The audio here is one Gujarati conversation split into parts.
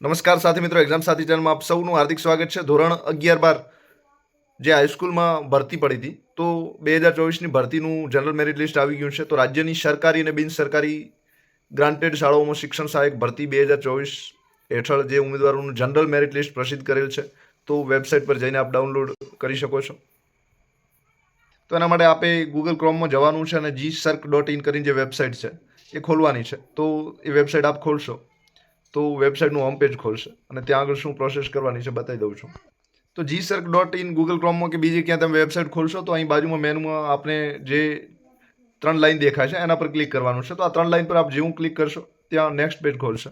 નમસ્કાર સાથી મિત્રો એક્ઝામ સાથી ચેનલમાં આપ સૌનું હાર્દિક સ્વાગત છે. ધોરણ અગિયાર બાર જે હાઈસ્કૂલમાં ભરતી પડી હતી, તો બે હજાર ચોવીસની ભરતીનું જનરલ મેરિટ લિસ્ટ આવી ગયું છે. તો રાજ્યની સરકારી અને બિન સરકારી ગ્રાન્ટેડ શાળાઓમાં શિક્ષણ સહાયક ભરતી બે હજાર ચોવીસ હેઠળ જે ઉમેદવારોનું જનરલ મેરિટ લિસ્ટ પ્રસિદ્ધ કરેલ છે, તો વેબસાઇટ પર જઈને આપ ડાઉનલોડ કરી શકો છો. તો એના માટે આપે ગૂગલ ક્રોમમાં જવાનું છે અને જી સર્ક ડોટ ઇન કરીને જે વેબસાઇટ છે, એ ખોલવાની છે. તો એ વેબસાઇટ આપ ખોલશો. તો વેબસાઇટનું હોમ પેજ ખોલશે અને ત્યાં આગળ શું પ્રોસેસ કરવાની છે બતાવી દઉં છું. તો જી સર્ક ડોટ ઇન ગૂગલ ક્રોમમાં કે બીજી ક્યાં તમે વેબસાઇટ ખોલશો તો અહીં બાજુમાં મેનુમાં આપણે જે ત્રણ લાઇન દેખાય છે એના પર ક્લિક કરવાનું છે. તો આ ત્રણ લાઇન પર આપ જેવું ક્લિક કરશો ત્યાં નેક્સ્ટ પેજ ખોલશે.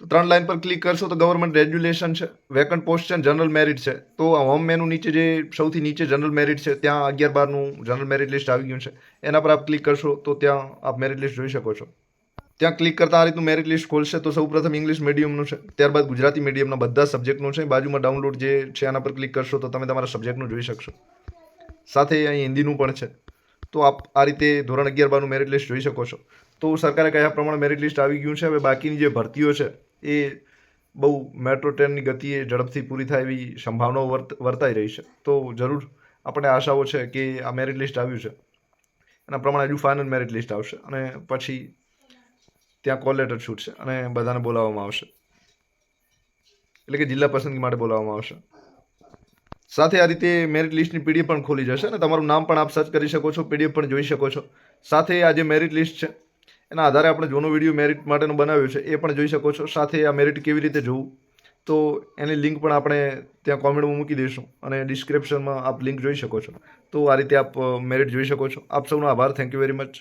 તો ત્રણ લાઇન પર ક્લિક કરશો તો ગવર્મેન્ટ રેગ્યુલેશન છે વેકન્ટ પોસ્ટ છે જનરલ મેરિટ છે. તો આ હોમ મેનુ નીચે જે સૌથી નીચે જનરલ મેરિટ છે, ત્યાં અગિયાર બારનું જનરલ મેરિટ લિસ્ટ આવી ગયું છે. એના પર આપ ક્લિક કરશો તો ત્યાં આપ મેરિટ લિસ્ટ જોઈ શકો છો. ત્યાં ક્લિક કરતા આ રીતનું મેરિટ લિસ્ટ ખોલશે તો સૌપ્રથમ ઇંગ્લિશ મીડિયમનું છે. ત્યારબાદ ગુજરાતી મીડિયમના બધા સબ્જેક્ટનું છે. બાજુમાં ડાઉનલોડ જે છે આના પર ક્લિક કરશો તો તમે તમારા સબ્જેક્ટનું જોઈ શકશો. સાથે અહીં હિન્દીનું પણ છે. તો આપ આ રીતે ધોરણ અગિયાર બારનું મેરિટ લિસ્ટ જોઈ શકો છો. તો સરકારે કયા પ્રમાણે મેરિટ લિસ્ટ આવી ગયું છે? હવે બાકીની જે ભરતીઓ છે, એ બહુ મેટ્રો ટ્રેનની ગતિએ ઝડપથી પૂરી થાય એવી સંભાવનાઓ વર્ત, વર્તાઈ રહી છે. તો જરૂર આપણે આશાઓ છે કે આ મેરિટ લિસ્ટ આવ્યું છે. એના પ્રમાણે હજુ ફાઇનલ મેરિટ લિસ્ટ આવશે. અને પછી ત્યાં કોલ લેટર શૂટ છે અને બધાને બોલાવવામાં આવશે. એટલે કે જિલ્લા પસંદગી માટે બોલાવવામાં આવશે. સાથે આ રીતે મેરિટ લિસ્ટની પીડીએફ પણ ખોલી જશે અને તમારું નામ પણ આપ સર્ચ કરી શકો છો પીડીએફ પણ જોઈ શકો છો. સાથે આ જે મેરિટ લિસ્ટ છે, એના આધારે આપણે જૂનો વીડિયો મેરિટ માટેનો બનાવ્યો છે, એ પણ જોઈ શકો છો. સાથે આ મેરિટ કેવી રીતે જોવું, તો એની લિંક પણ આપણે ત્યાં કોમેન્ટમાં મૂકી દઈશું અને ડિસ્ક્રિપ્શનમાં આપ લિંક જોઈ શકો છો. તો આ રીતે આપ મેરિટ જોઈ શકો છો. આપ સૌનો આભાર. Thank you very much